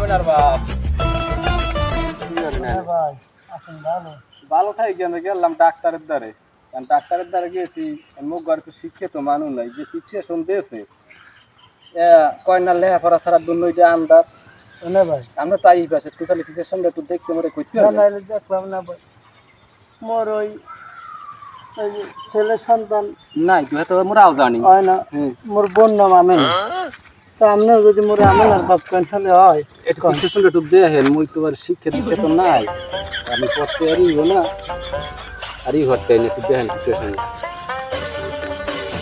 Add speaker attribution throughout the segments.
Speaker 1: আমিনার বাপ।
Speaker 2: ভাই আসুন ভালো।
Speaker 1: ভালো থাকি আমি গেলাম ডাক্তারের দ্বারে। কারণ ডাক্তারের দ্বারে গিয়েছি মুখ ঘরে তো শিক্ষিত মানুষ নাই যে সিচুয়েশন দিয়েছে এ, কয় না লেখাপড়া ছাড়া দুর্নীতি আন্দার
Speaker 2: না ভাই।
Speaker 1: আমরা তাই পাশে টোটালি সিচুয়েশনটা একটু দেখতে মরে করতে
Speaker 2: না দেখলাম না ভাই। মোর ওই ছেলে সন্তান
Speaker 1: নাই তুই তো মোরাও জানি।
Speaker 2: হয় না
Speaker 1: হুম।
Speaker 2: মোর বোন নাম আমেন। তো যদি মোর আমেন বাপ কেন তাহলে হয়।
Speaker 1: একটু সিচুয়েশনটা একটু দেখেন মুই তো আর শিক্ষা তো নাই। আমি পড়তে আরই না। আরই ঘরতে এনে একটু দেখেন সিচুয়েশন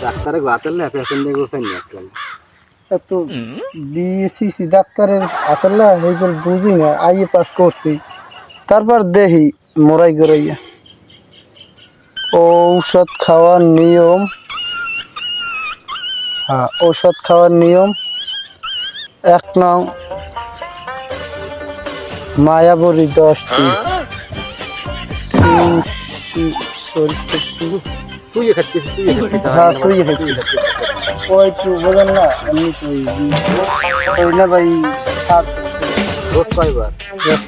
Speaker 1: ডাক্তারে গাতের লেখা পেশেন্ট দেখে গোসাই নি একটু
Speaker 2: তো বিএসসি ডাক্তারের আসলে এইগুলো বুঝি না আইএ পাস করছি। তারপর দেখি মোরাই গড়াইয়া ঔষধ খাওয়ার নিয়ম। হ্যাঁ ঔষধ খাওয়ার নিয়ম। এক নং মায়াবরী দশটি হ্যাঁ,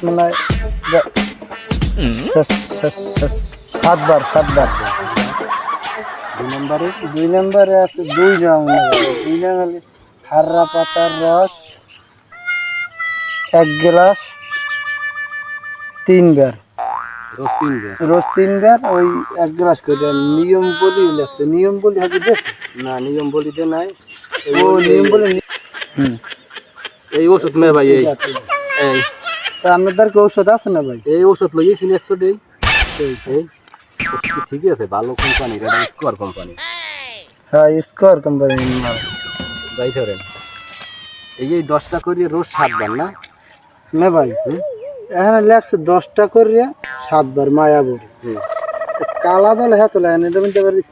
Speaker 2: মানে সাতবার সাতবার
Speaker 1: দুই নম্বরে
Speaker 2: দুই নম্বরে আছে দুই রং দুই রং হলে হাররা পাতার রস এক গ্লাস তিনবার
Speaker 1: রোজ তিনবার
Speaker 2: ওই এক গ্লাস করে নিয়ম বলি লাগছে। নিয়ম বলি হবে দেখছে
Speaker 1: না নিয়ম বলিতে নাই।
Speaker 2: ও নিয়ম বলে হুম।
Speaker 1: এই ওষুধ মে ভাই এই। এই।
Speaker 2: তা আপনাদের কি ওষুধ আছে না ভাই?
Speaker 1: এই ওষুধ লইয়েছিল একশো ডেই। এই ঠিকই আছে? ভালো কোম্পানি এটা স্কোয়ার কোম্পানি
Speaker 2: হ্যাঁ স্কোয়ার কোম্পানি
Speaker 1: যাই ধরেন এই যে দশটা করিয়ে রোজ সাতবার না?
Speaker 2: না ভাই এখানে দশটা করিয়া সাতবার মায়াবরী
Speaker 1: হুম।
Speaker 2: কালা দল হ্যাঁ তো লাগে না এটা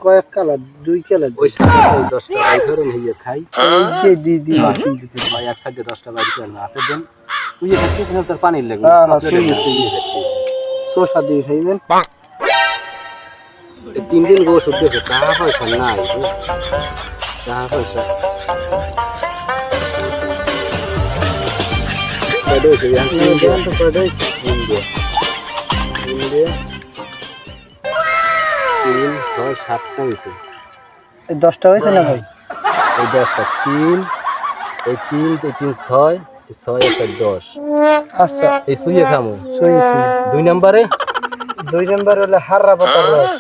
Speaker 2: কয়েক কালার দুই কালার
Speaker 1: ওই দশটা যাই ধরেন হইয়ে খাই।
Speaker 2: যে দি দি
Speaker 1: ভাই এক সাইডে দশটা বাড়ি করেন হাতে দেন। না তার পানির লেগে?
Speaker 2: হ্যাঁ, না,
Speaker 1: চকলেটের
Speaker 2: সুইয়ে,
Speaker 1: মতো
Speaker 2: সুইয়ে।
Speaker 1: খাচ্ছি।
Speaker 2: শসা দিয়ে খাইবেন।
Speaker 1: তিন দিন গো ওষুধ দিয়েছে টাকা পয়সা নাই? টাকা পয়সা হয়েছে? এই আনছি তিন দিয়ে। তিন দিয়ে। তিন ছয়, সাতটা হয়েছে।
Speaker 2: দশটা হয়েছে না ভাই?
Speaker 1: এই দশটা তিন এই তিন এই তিন ছয় ছয় আছে দশ।
Speaker 2: আচ্ছা।
Speaker 1: এই সুইয়ে খামো
Speaker 2: সই
Speaker 1: দুই নম্বরে?
Speaker 2: দুই নম্বর হলে হাররা পাতার রস।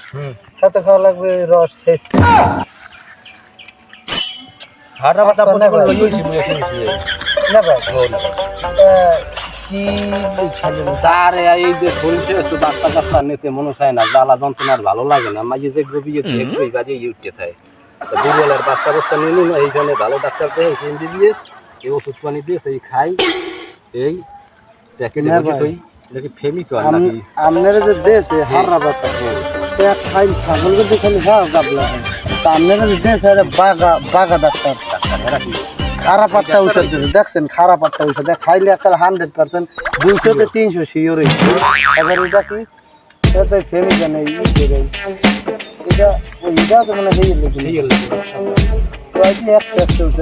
Speaker 2: সাথে খাওয়া লাগবে রস শেষ।
Speaker 1: হাটা পাতা
Speaker 2: ভাই।
Speaker 1: লইছি এসে শুয়ে
Speaker 2: না ভাই কি খাইলেন
Speaker 1: তারে এই যে শুনছে একটু বাচ্চা কাচ্চা নিতে মনে চায় না জ্বালা যন্ত্রণার ভালো লাগে না। মাঝে যে গভীর একটু বাজে উঠতে থাকে। দুর্বলের বাচ্চা বাচ্চা নিলি না এইখানে ভালো ডাক্তার দেয় এমবিবিএস এই ওষুধ পানি দিয়ে সেই খাই এই প্যাকেটে
Speaker 2: না
Speaker 1: রেখে
Speaker 2: ভাই।
Speaker 1: তুই দেখি
Speaker 2: আপনারা যে দেশে হাররা পাতা এক খাই ছাগল কিন্তু খালি হ্যাঁ গাবলা আপনারা যে দেশে বাগা বাগা ডাক্তার। খারাপ একটা ঔষধ দিচ্ছে দেখছেন খারাপ একটা ঔষধ। এটা খাইলে একটা হান্ড্রেড পার্সেন্ট দুইশোতে তিনশো শিওর এবার এটা কি? এটা তো ফেমি কেন এটা এটা তো মানে হয়ে গেল
Speaker 1: এই হলো
Speaker 2: একটা একটা ঔষধ